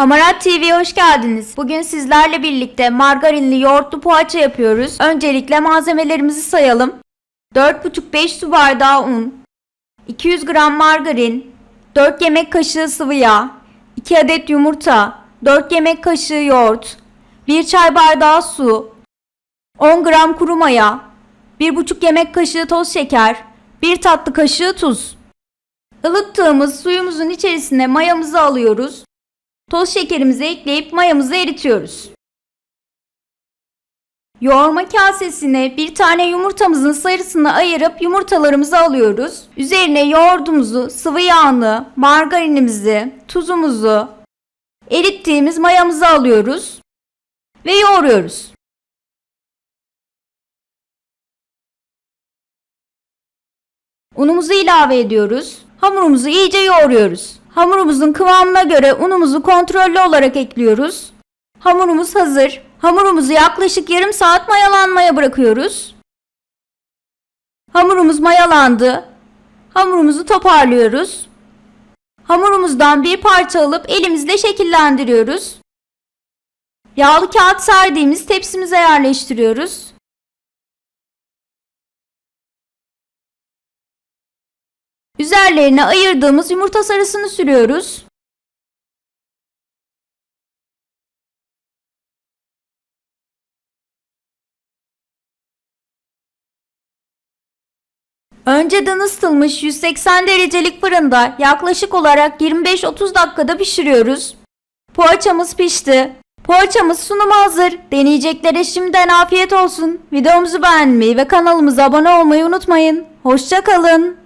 Hamarat TV'ye hoş geldiniz. Bugün sizlerle birlikte margarinli yoğurtlu poğaça yapıyoruz. Öncelikle malzemelerimizi sayalım. 4,5-5 su bardağı un, 200 gram margarin, 4 yemek kaşığı sıvı yağ, 2 adet yumurta, 4 yemek kaşığı yoğurt, 1 çay bardağı su, 10 gram kuru maya, 1,5 yemek kaşığı toz şeker, 1 tatlı kaşığı tuz. Ilıttığımız suyumuzun içerisine mayamızı alıyoruz. Toz şekerimizi ekleyip mayamızı eritiyoruz. Yoğurma kasesine bir tane yumurtamızın sarısını ayırıp yumurtalarımızı alıyoruz. Üzerine yoğurdumuzu, sıvı yağını, margarinimizi, tuzumuzu, erittiğimiz mayamızı alıyoruz ve yoğuruyoruz. Unumuzu ilave ediyoruz. Hamurumuzu iyice yoğuruyoruz. Hamurumuzun kıvamına göre unumuzu kontrollü olarak ekliyoruz. Hamurumuz hazır. Hamurumuzu yaklaşık yarım saat mayalanmaya bırakıyoruz. Hamurumuz mayalandı. Hamurumuzu toparlıyoruz. Hamurumuzdan bir parça alıp elimizle şekillendiriyoruz. Yağlı kağıt serdiğimiz tepsimize yerleştiriyoruz. Üzerlerine ayırdığımız yumurta sarısını sürüyoruz. Önceden ısıtılmış 180 derecelik fırında yaklaşık olarak 25-30 dakikada pişiriyoruz. Poğaçamız pişti. Poğaçamız sunuma hazır. Deneyeceklere şimdiden afiyet olsun. Videomuzu beğenmeyi ve kanalımıza abone olmayı unutmayın. Hoşçakalın.